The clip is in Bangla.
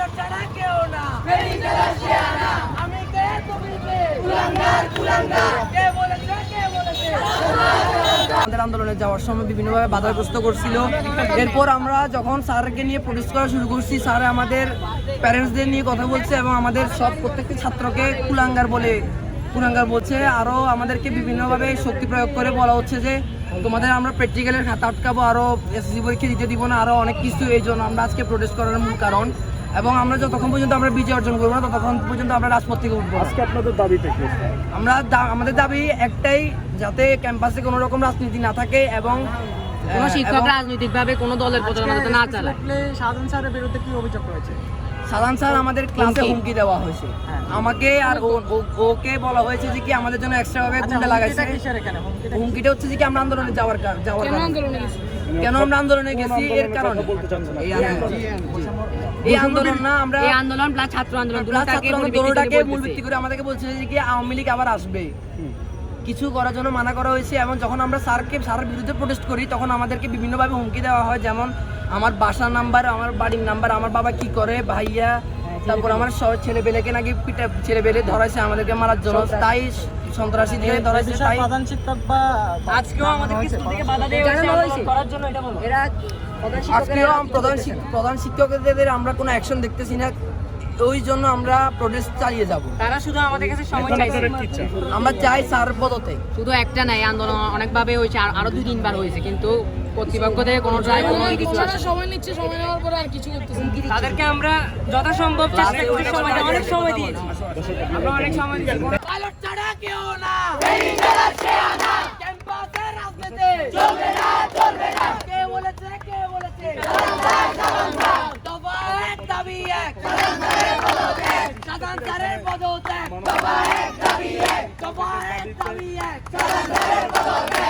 পাইলট ছাড়া কেউ না। আমি কে তুমি কে কুলাঙ্গার কুলাঙ্গার। কে বলেছে কে বলেছে? আমাদের আন্দোলনে যাওয়ার সময় বিভিন্নভাবে বাধাগ্রস্ত করছিল। এরপর আমরা যখন স্যারকে নিয়ে প্রোটেস্ট করা শুরু করছি স্যার আমাদের প্যারেন্টসদের নিয়ে কথা বলছে এবং আমাদের সব প্রত্যেকটি ছাত্রকে কুলাঙ্গার বলে কুলাঙ্গার বলছে। আরও আমাদেরকে বিভিন্নভাবে শক্তি প্রয়োগ করে বলা হচ্ছে যে তোমাদের আমরা প্র্যাকটিক্যালের খাতা আটকাবো আরও এসএসসি পরীক্ষা দিতে দিব না আরও অনেক কিছু এই জন্য আমরা আজকে প্রোটেস্ট করার মূল কারণ। এবং আমরা যতক্ষণ পর্যন্ত আমরা বিজয় অর্জন করব না ততক্ষণ পর্যন্ত আমরা রাজপথ থেকে উঠবো আজকে আপনাদের দাবিটা কি? আমরা আমাদের দাবি একটাই যাতে ক্যাম্পাসে কোনো রকম রাজনীতি না থাকে এবং কোনো শিক্ষক রাজনৈতিকভাবে কোনো দলের প্রচারণা না চালায়। সাধারণ স্যারের বিরুদ্ধে কি অভিযোগ রয়েছে? সাধারণ স্যার আমাদের ক্লাসে হুমকি। দেওয়া হয়েছে। হ্যাঁ। আমাকে আর ওকে বলা হয়েছে যে কি আমাদের জন্য এক্সট্রা ভাবে গুন্ডা লাগাইছে। কিসের হুমকিটা হুমকিটা হচ্ছে যে কি আমরা আন্দোলনে যাওয়ার যাওয়ার কারণে। কেন আমরা আন্দোলনে গেছি? এর কারণে। এই আন্দোলন। না আমরা এই আন্দোলন প্লাস ছাত্র আন্দোলন ছাত্র দোনোটাকে মূল ভিত্তি করে আমাদেরকে বলছে যে কি আওয়ামী লীগ আবার আসবে। কিছু করার জন্য মানা করা হয়েছে এবং যখন আমরা স্যারকে স্যারের বিরুদ্ধে প্রোটেস্ট করি তখন আমাদেরকে বিভিন্নভাবে হুমকি দেওয়া হয়। যেমন আমার বাসার নাম্বার আমার বাড়ির নাম্বার আমার বাবা কি করে ভাইয়া তারপর আমার সব ছেলে পেলেকে নাকি পিঠা ছেলে পেলে ধরাইছে আমাদেরকে মারার জন্য। তাই সন্ত্রাসী দিয়ে ধরাইছে তাই প্রধান শিক্ষক বা আজকেও আমাদের কিছু থেকে বাধা দিয়ে? করার জন্য এটা বলো। এরা আজকেও প্রধান প্রধান শিক্ষকদের আমরা কোনো অ্যাকশন দেখতেছি না। ওই জন্য আমরা প্রোটেস্ট চালিয়ে যাব। তারা শুধু আমাদের কাছে সময় চাইছে। আমরা চাই স্যার পদতে। শুধু একটা নাই আন্দোলন অনেকভাবে হয়েছে আর- আরও দুই তিনবার হয়েছে কিন্তু কর্তৃপক্ষ থেকে কোনো ট্রাই কোনো কিছু আসে সময় নিচ্ছে সময় নেওয়ার পরে আর কিছু করতেছে না। তাদেরকে আমরা যথাসম্ভব চেষ্টা করি সময় দেওয়ার। অনেক সময় দিয়েছি। আমরা অনেক সময় দিয়েছি। পাইলট ছাড়া কেউ না। ক্যাম্পাসে রাজনীতি। চলবে না চলবে না। কে বলেছে কে বলেছে? দাবি এক। কালান্দারের পদত্যাগ। দফা এক দাবি এক দফা পদত্যাগ